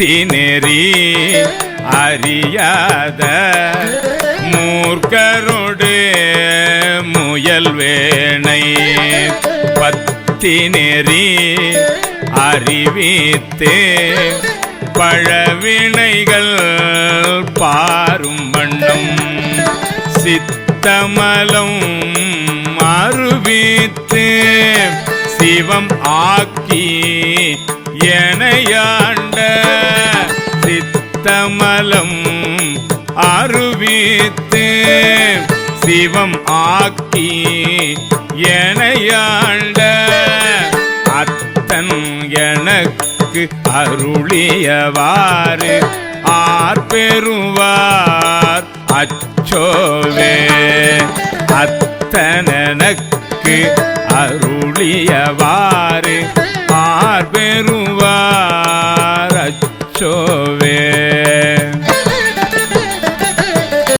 பத்தி அறியாத மூர்க்கரோடு முயல் வேணை. பத்தி அறிவித்து பழவினைகள் பாரும் வண்ணம். சித்தமலம் மறுவித்து சிவம் ஆக்கி எனையா சித்தமலம் அருவித்து சிவம் ஆக்கி எனையாண்ட அத்தன் எனக்கு அருளியவாறு. ஆர்பெறுவார் அச்சோவே. அத்தனனக்கு அருளியவாறு.